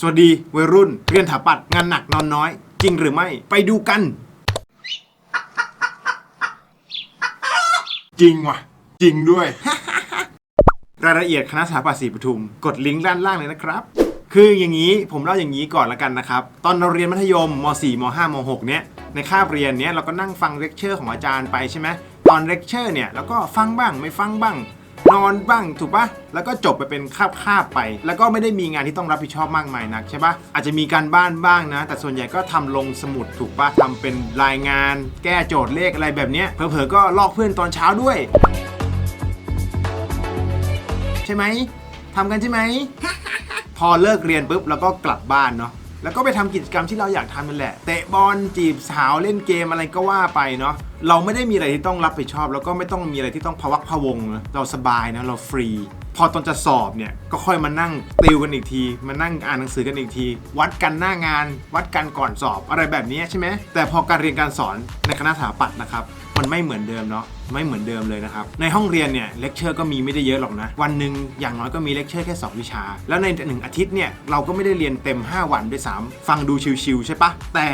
สวัสดีวัยรุ่นเรียนถาปัดงานหนักนอนน้อย จริงหรือไม่ไปดูกัน จริงว่ะ จริงด้วย รายละเอียดคณะสถาปัตย์ศรีปทุม กดลิงก์ด้านล่างเลยนะครับ คืออย่างนี้ผมเล่าอย่างนี้ก่อนละกันนะครับ ตอนเราเรียนมัธยมม .4 ม .5 ม .6 เนี้ยในคาบเรียนเนี้ยเราก็นั่งฟังเลคเชอร์ของอาจารย์ไปใช่ไหมตอนเลคเชอร์เนี่ยเราก็ฟังบ้างไม่ฟังบ้าง นอนบ้างถูกปะแล้วก็จบไปเป็นคาบๆไป แล้วก็ไม่ได้มีงานที่ต้องรับผิดชอบมากมายนักใช่ปะอาจจะมีการบ้านบ้างนะ แต่ส่วนใหญ่ก็ทำลงสมุดถูกปะทำเป็นรายงาน แก้โจทย์เลขอะไรแบบเนี้ยเผลอๆก็ลอกเพื่อนตอนเช้าด้วย ใช่ไหมทำกันใช่ไหมพอเลิกเรียนปุ๊บเราก็กลับบ้านเนาะแล้วก็ไปทำกิจกรรมที่เราอยากทำนั่นแหละ เตะบอลจีบสาวเล่นเกมอะไรก็ว่าไปเนาะ เราไม่ได้มีอะไรที่ต้องรับผิดชอบ แล้วก็ไม่ต้องมีอะไรที่ต้องพะวักพะวงนะเราสบายนะเราฟรี พอตอนจะสอบเนี่ยก็ค่อยมานั่งติวกันอีกที มานั่งอ่านหนังสือกันอีกที วัดกันหน้างาน วัดกันก่อนสอบอะไรแบบนี้ใช่ไหมแต่พอการเรียนการสอนในคณะสถาปัตย์นะครับมันไม่เหมือนเดิมเนาะไม่เหมือนเดิมเลยนะครับ ในห้องเรียนเนี่ยเลคเชอร์ก็มีไม่ได้เยอะหรอกนะ วันหนึ่งอย่างน้อยก็มีเลคเชอร์แค่ 2 วิชา แล้วในหนึ่งอาทิตย์เนี่ยเราก็ไม่ได้เรียนเต็ม 5 วันด้วยซ้ำฟังดูชิวๆใช่ปะแต่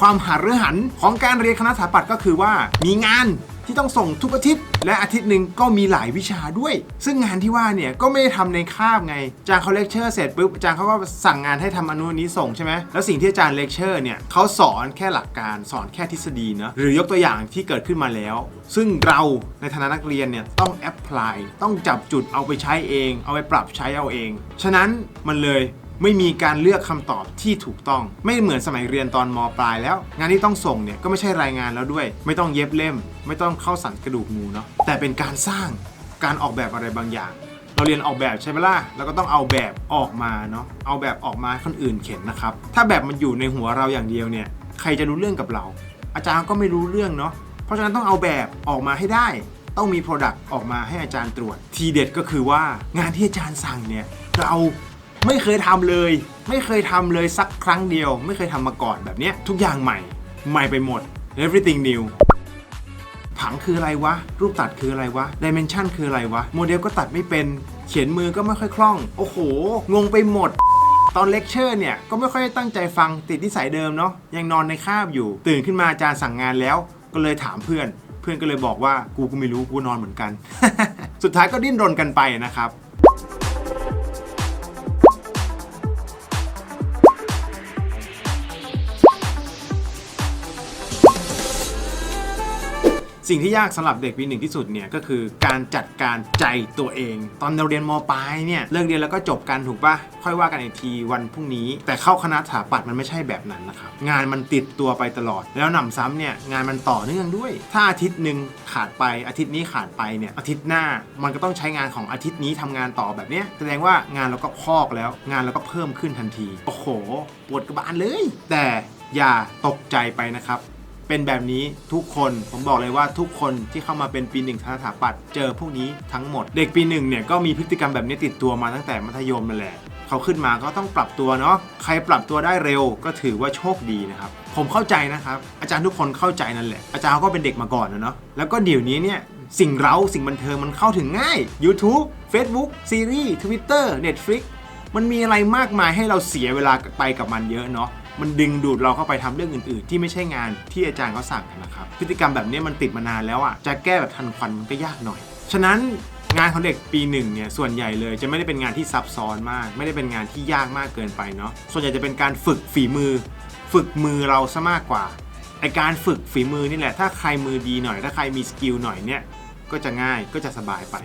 ความหารือหันของการเรียนคณะสถาปัตย์ก็คือว่ามีงานที่ต้องส่งทุกอาทิตย์ และอาทิตย์หนึ่งก็มีหลายวิชาด้วย ซึ่งงานที่ว่าเนี่ยก็ไม่ได้ทำในคาบไงอาจารย์เขาเลคเชอร์เสร็จปุ๊บอาจารย์เขาก็สั่งงานให้ทำอนุนี้ส่งใช่ไหมแล้วสิ่งที่อาจารย์เลคเชอร์เนี่ยเขาสอนแค่หลักการสอนแค่ทฤษฎีเนะหรือยกตัวอย่างที่เกิดขึ้นมาแล้ว ซึ่งเราในฐานะนักเรียนเนี่ยต้องแอพพลายต้องจับจุดเอาไปใช้เอง เอาไปปรับใช้เอาเองฉะนั้นมันเลย ไม่มีการเลือกคำตอบที่ถูกต้อง ไม่เหมือนสมัยเรียนตอนมปลายแล้ว งานที่ต้องส่งเนี่ยก็ไม่ใช่รายงานแล้วด้วย ไม่ต้องเย็บเล่ม ไม่ต้องเข้าสันกระดูกงูเนาะแต่เป็นการสร้างการออกแบบอะไรบางอย่าง เราเรียนออกแบบใช่ไหมล่ะเราก็ต้องเอาแบบออกมาเนาะเอาแบบออกมาคนอื่นเข็นนะครับถ้าแบบมันอยู่ในหัวเราอย่างเดียวเนี่ยใครจะรู้เรื่องกับเรา อาจารย์ก็ไม่รู้เรื่องเนาะเพราะฉะนั้นต้องเอาแบบออกมาให้ได้ ต้องมี Product ออกมาให้อาจารย์ตรวจ ทีเด็ดก็คือว่างานที่อาจารย์สั่งเนี่ยเรา ไม่เคยทำเลย ไม่เคยทำเลยสักครั้งเดียว ไม่เคยทำมาก่อนแบบเนี้ยทุกอย่างใหม่ ใหม่ไปหมด everything new ผังคืออะไรวะ รูปตัดคืออะไรวะดิเมนชันคืออะไรวะ โมเดลก็ตัดไม่เป็น เขียนมือก็ไม่ค่อยคล่อง โอ้โห งงไปหมด ตอนเลคเชอร์เนี่ย ก็ไม่ค่อยตั้งใจฟังติดนิสัยเดิมเนาะ ยังนอนในคาบอยู่ ตื่นขึ้นมาอาจารย์สั่งงานแล้ว ก็เลยถามเพื่อน เพื่อนก็เลยบอกว่า กูก็ไม่รู้ กูนอนเหมือนกัน สุดท้ายก็ดิ้นรนกันไปนะครับ สิ่งที่ยากสำหรับเด็กปีหนึ่งที่สุดเนี่ยก็คือการจัดการใจตัวเอง ตอนเราเรียนมปลายเนี่ยเลิกเรียนแล้วก็จบกันถูกปะค่อยว่ากันอีกทีวันพรุ่งนี้ แต่เข้าคณะสถาปัตย์มันไม่ใช่แบบนั้นนะครับงานมันติดตัวไปตลอด แล้วหนำซ้ำเนี่ยงานมันต่อเนื่องด้วย ถ้าอาทิตย์หนึ่งขาดไปอาทิตย์นี้ขาดไปเนี่ยอาทิตย์หน้ามันก็ต้องใช้งานของอาทิตย์นี้ทำงานต่อแบบเนี้ยแสดงว่างานเราก็พอกแล้ว งานเราก็เพิ่มขึ้นทันทีโอ้โหปวดกระบาลเลย แต่อย่าตกใจไปนะครับ เป็นแบบนี้ทุกคนผมบอกเลยว่าทุกคนที่เข้ามาเป็นปีหนึ่งสถาปัตย์เจอพวกนี้ทั้งหมด เด็กปีหนึ่งเนี่ยก็มีพฤติกรรมแบบนี้ติดตัวมาตั้งแต่มัธยมนั่นแหละเขาขึ้นมาก็ต้องปรับตัวเนาะใครปรับตัวได้เร็วก็ถือว่าโชคดีนะครับผมเข้าใจนะครับ อาจารย์ทุกคนเข้าใจนั่นแหละ อาจารย์ก็เป็นเด็กมาก่อนนะเนาะแล้วก็เดี๋ยวนี้เนี่ยสิ่งเร้าสิ่งบันเทิงมันเข้าถึงง่าย YouTube Facebook ซีรีส์ Twitter Netflix มันมีอะไรมากมายให้เราเสียเวลาไปกับมันเยอะเนาะ มันดึงดูดเราเข้าไปทำเรื่องอื่น ๆ ที่ไม่ใช่งานที่อาจารย์เขาสั่งกันนะครับพฤติกรรมแบบนี้มันติดมานานแล้วอะจะแก้แบบทันควันมันก็ยากหน่อย ฉะนั้นงานของเด็กปีหนึ่งเนี่ยส่วนใหญ่เลยจะไม่ได้เป็นงานที่ซับซ้อนมาก ไม่ได้เป็นงานที่ยากมากเกินไปเนาะส่วนใหญ่จะเป็นการฝึกฝีมือ ฝึกมือเราซะมากกว่าไอการฝึกฝีมือนี่แหละ ถ้าใครมือดีหน่อย ถ้าใครมีสกิลหน่อยเนี่ยก็จะง่ายก็จะสบายไป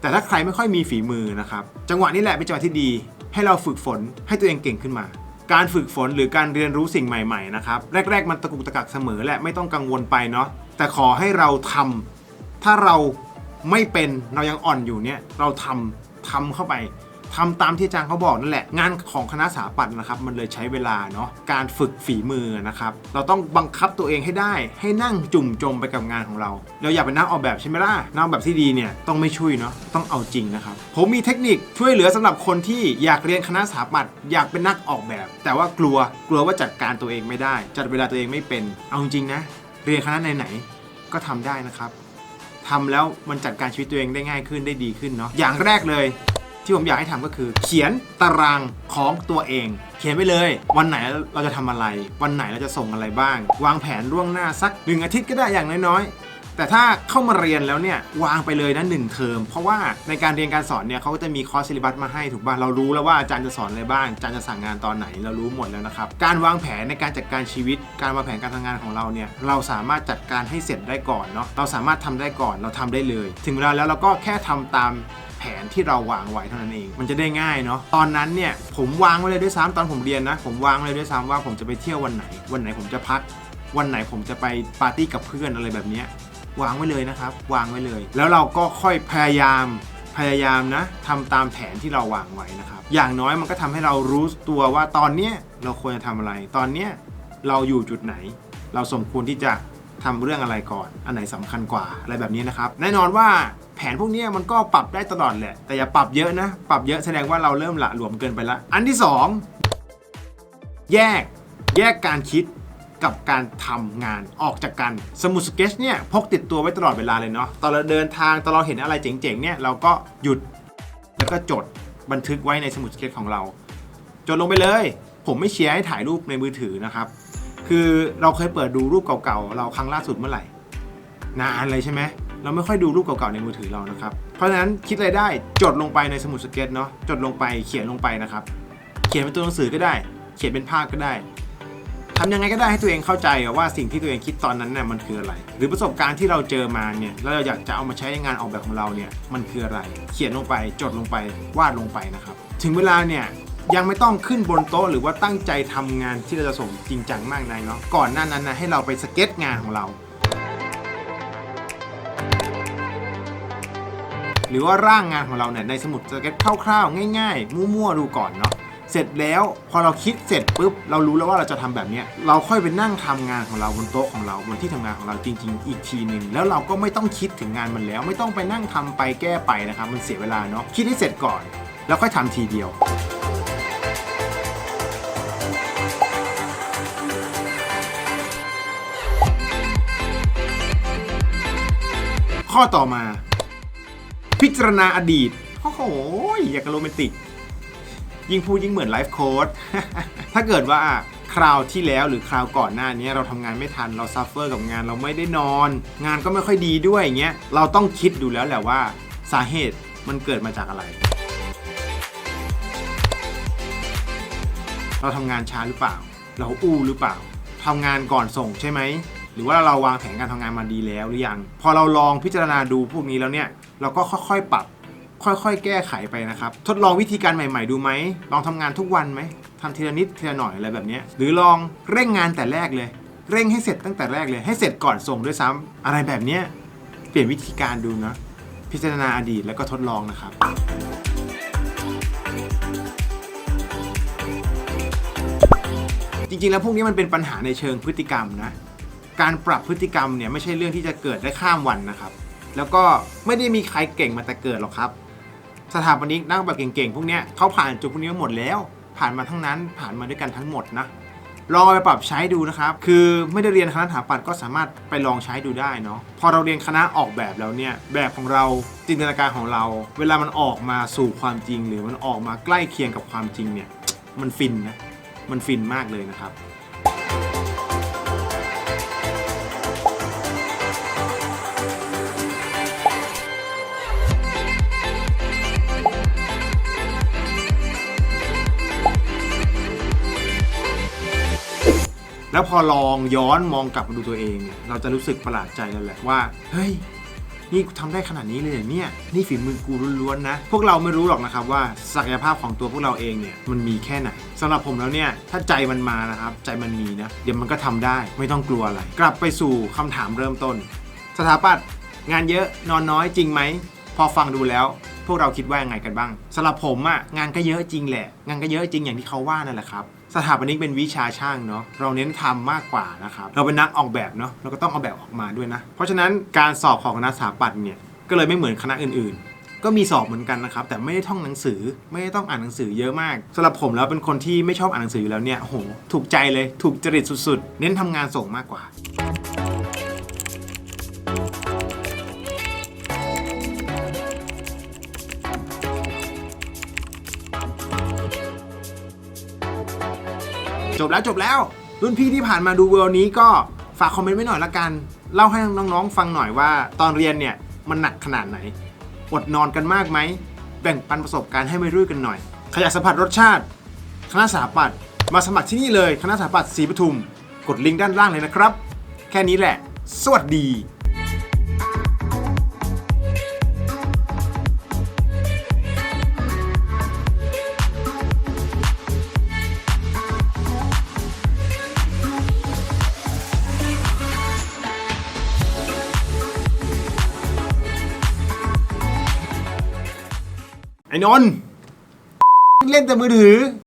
แต่ถ้าใครไม่ค่อยมีฝีมือนะครับจังหวะนี้แหละเป็นจังหวะที่ดี ให้เราฝึกฝนให้ตัวเองเก่งขึ้นมา การฝึกฝนหรือการเรียนรู้สิ่งใหม่ๆนะครับ แรก ๆ มันตะกุกตะกักเสมอแหละไม่ต้องกังวลไปเนาะแต่ขอให้เราทำถ้าเราไม่เป็นเรายังอ่อนอยู่เนี่ย เราทำทำเข้าไป ทำตามที่อาจารย์เขาบอกนั่นแหละ งานของคณะสถาปัตย์นะครับ มันเลยใช้เวลาเนาะการฝึกฝีมือนะครับ เราต้องบังคับตัวเองให้ได้ ให้นั่งจุ่มจมไปกับงานของเรา เราอยากเป็นนักออกแบบใช่ไหมล่ะนักออกแบบที่ดีเนี่ยต้องไม่ช่วยเนาะต้องเอาจริงนะครับผมมีเทคนิคช่วยเหลือสำหรับคนที่อยากเรียนคณะสถาปัตย์อยากเป็นนักออกแบบ แต่ว่ากลัวกลัวว่าจัดการตัวเองไม่ได้ จัดเวลาตัวเองไม่เป็นเอาจริงนะ เรียนคณะไหนๆก็ทำได้นะครับทำแล้วมันจัดการชีวิตตัวเองได้ง่ายขึ้นได้ดีขึ้นเนาะอย่างแรกเลย ที่ผมอยากให้ทำก็คือ เขียนตารางของตัวเอง เขียนไปเลย วันไหนเราจะทำอะไร วันไหนเราจะส่งอะไรบ้าง วางแผนล่วงหน้าสักหนึ่งอาทิตย์ก็ได้อย่างน้อยๆ แต่ถ้าเข้ามาเรียนแล้วเนี่ยวางไปเลยนะหนึ่งเทอม เพราะว่าในการเรียนการสอนเนี่ยเขาก็จะมีคอร์สซิลิบัสมาให้ถูกป่ะเรารู้แล้วว่าอาจารย์จะสอนอะไรบ้างอาจารย์จะสั่งงานตอนไหนเรารู้หมดแล้วนะครับการวางแผนในการจัดการชีวิต การวางแผนการทำงานของเราเนี่ยเราสามารถจัดการให้เสร็จได้ก่อนเนาะเราสามารถทำได้ก่อนเราทำได้เลย ถึงเวลาแล้วเราก็แค่ทำตามแผนที่เราวางไว้เท่านั้นเอง มันจะได้ง่ายเนาะ ตอนนั้นเนี่ยผมวางไว้เลยด้วยซ้ำตอนผมเรียนนะ ผมวางไว้เลยด้วยซ้ำว่าผมจะไปเที่ยววันไหน วันไหนผมจะพัก วันไหนผมจะไปปาร์ตี้กับเพื่อนอะไรแบบนี้ วางไว้เลยนะครับ วางไว้เลย แล้วเราก็ค่อยพยายามพยายามนะทำตามแผนที่เราวางไว้นะครับ อย่างน้อยมันก็ทำให้เรารู้ตัวว่าตอนเนี้ยเราควรจะทำอะไร ตอนเนี้ยเราอยู่จุดไหน เราสมควรที่จะทำเรื่องอะไรก่อน อันไหนสำคัญกว่าอะไรแบบนี้นะครับ แน่นอนว่าแผนพวกนี้มันก็ปรับได้ตลอดแหละ แต่อย่าปรับเยอะนะ ปรับเยอะแสดงว่าเราเริ่มหละหลวมเกินไปละ อันที่ 2 แยก แยกการคิด กับการทำงานออกจากกัน สมุดสเก็ตเนี่ยพกติดตัวไว้ตลอดเวลาเลยเนาะตอนเราเดินทางตอนเราเห็นอะไรเจ๋งๆเนี่ยเราก็หยุดแล้วก็จดบันทึกไว้ในสมุดสเก็ตของเรา จดลงไปเลย ผมไม่เชียร์ให้ถ่ายรูปในมือถือนะครับ คือเราเคยเปิดดูรูปเก่าๆเราครั้งล่าสุดเมื่อไหร่ นานเลยใช่ไหมเราไม่ค่อยดูรูปเก่าๆในมือถือเรานะครับ เพราะฉะนั้นคิดอะไรได้จดลงไปในสมุดสเก็ตเนาะจดลงไปเขียนลงไปนะครับ เขียนเป็นตัวหนังสือก็ได้ เขียนเป็นภาพก็ได้ ทำยังไงก็ได้ให้ตัวเองเข้าใจว่าสิ่งที่ตัวเองคิดตอนนั้นน่ะมันคืออะไร หรือประสบการณ์ที่เราเจอมาเนี่ยแล้วเราอยากจะเอามาใช้ในงานออกแบบของเราเนี่ยมันคืออะไร เขียนลงไปจดลงไปวาดลงไปนะครับ ถึงเวลาเนี่ยยังไม่ต้องขึ้นบนโต๊ะหรือว่าตั้งใจทำงานที่เราจะส่งจริงจังมากนักเนาะก่อนหน้านั้นนะให้เราไปสเก็ตงานของเราหรือว่าร่างงานของเราเนี่ยในสมุดสเก็ตคร่าวๆ ง่ายๆ มั่วๆ ดูก่อนเนาะ เสร็จแล้วพอเราคิดเสร็จปุ๊บเรารู้แล้วว่าเราจะทำแบบนี้เราค่อยไปนั่งทำงานของเราบนโต๊ะของเราบนที่ทำงานของเราจริง ๆ อีกทีหนึ่งแล้วเราก็ไม่ต้องคิดถึงงานมันแล้ว ไม่ต้องไปนั่งทำไปแก้ไปนะครับมันเสียเวลาเนาะคิดให้เสร็จก่อน แล้วค่อยทำทีเดียวข้อต่อมา พิจารณาอดีต โอ้โห อยากโรแมนติก ยิ่งพูดยิ่งเหมือนไลฟ์โค้ดถ้าเกิดว่าคราวที่แล้วหรือคราวก่อนหน้านี้เราทำงานไม่ทันเราซัฟเฟอร์กับงานเราไม่ได้นอน งานก็ไม่ค่อยดีด้วยอย่างเงี้ยเราต้องคิดดูแล้วแหละว่าสาเหตุมันเกิดมาจากอะไร เราทำงานช้าหรือเปล่า เราอู้หรือเปล่าทำงานก่อนส่งใช่ไหมหรือว่าเราวางแผนการทำงานมาดีแล้วหรือยัง พอเราลองพิจารณาดูพวกนี้แล้วเนี่ยเราก็ค่อยๆปรับ ค่อยๆ แก้ไขไปนะครับ ทดลองวิธีการใหม่ ๆ ดูไหม ลองทำงานทุกวันไหมทำทีละนิดทีละหน่อยอะไรแบบนี้ หรือลองเร่งงานแต่แรกเลย เร่งให้เสร็จตั้งแต่แรกเลย ให้เสร็จก่อนส่งด้วยซ้ำอะไรแบบนี้ เปลี่ยนวิธีการดูนะ พิจารณาอดีตแล้วก็ทดลองนะครับจริงๆ แล้วพวกนี้มันเป็นปัญหาในเชิงพฤติกรรมนะ การปรับพฤติกรรมเนี่ยไม่ใช่เรื่องที่จะเกิดได้ข้ามวันนะครับ แล้วก็ไม่ได้มีใครเก่งมาแต่เกิดหรอกครับ สถาปนิกนักแบบเก่งๆ พวกเนี้ยเขาผ่านจุดพวกนี้มาหมดแล้ว ผ่านมาทั้งนั้นผ่านมาด้วยกันทั้งหมดนะลองไปปรับใช้ดูนะครับ คือไม่ได้เรียนคณะสถาปัตย์ก็สามารถไปลองใช้ดูได้เนาะ พอเราเรียนคณะออกแบบแล้วเนี่ย แบบของเราจินตนาการของเรา เวลามันออกมาสู่ความจริง หรือมันออกมาใกล้เคียงกับความจริงเนี่ย มันฟินนะ มันฟินมากเลยนะครับ แล้วพอลองย้อนมองกลับมาดูตัวเองเนี่ยเราจะรู้สึกประหลาดใจแล้วแหละว่าเฮ้ยนี่กูทำได้ขนาดนี้เลยเหรอเนี่ยนี่ฝีมือกูล้วนๆนะ พวกเราไม่รู้หรอกนะครับว่าศักยภาพของตัวพวกเราเองเนี่ยมันมีแค่ไหนสำหรับผมแล้วเนี่ยถ้าใจมันมานะครับ ใจมันมีนะ เดี๋ยวมันก็ทำได้ไม่ต้องกลัวอะไร กลับไปสู่คำถามเริ่มต้น สถาปัตย์งานเยอะนอนน้อยจริงไหม พอฟังดูแล้ว พวกเราคิดว่ายังไงกันบ้างสำหรับผมอะงานก็เยอะจริงแหละ งานก็เยอะจริงอย่างที่เขาว่านั่นแหละครับ สถาปนิกเป็นวิชาช่างเนาะเราเน้นทำมากกว่านะครับเราเป็นนักออกแบบเนาะเราก็ต้องเอาแบบออกมาด้วยนะ เพราะฉะนั้นการสอบของคณะสถาปัตย์เนี่ยก็เลยไม่เหมือนคณะอื่นๆ ก็มีสอบเหมือนกันนะครับ แต่ไม่ได้ท่องหนังสือไม่ได้ต้องอ่านหนังสือเยอะมากสำหรับผมแล้วเป็นคนที่ไม่ชอบอ่านหนังสืออยู่แล้วเนี่ยโอ้โหถูกใจเลยถูกจริตสุดๆ เน้นทำงานส่งมากกว่า แล้วจบแล้ว รุ่นพี่ที่ผ่านมาดูเวิลด์นี้ก็ฝากคอมเมนต์ไว้หน่อยละกัน เล่าให้น้องๆ ฟังหน่อยว่า ตอนเรียนเนี่ยมันหนักขนาดไหน อดนอนกันมากไหม แบ่งปันประสบการณ์ให้ไม่รู้กันหน่อย ขยะสัมผัสรสชาติ คณะสถาปัตย์มาสมัครที่นี่เลย คณะสถาปัตย์ศรีปทุม กดลิงก์ด้านล่างเลยนะครับ แค่นี้แหละ สวัสดี ไอ้นนท์เล่นแต่มือถือ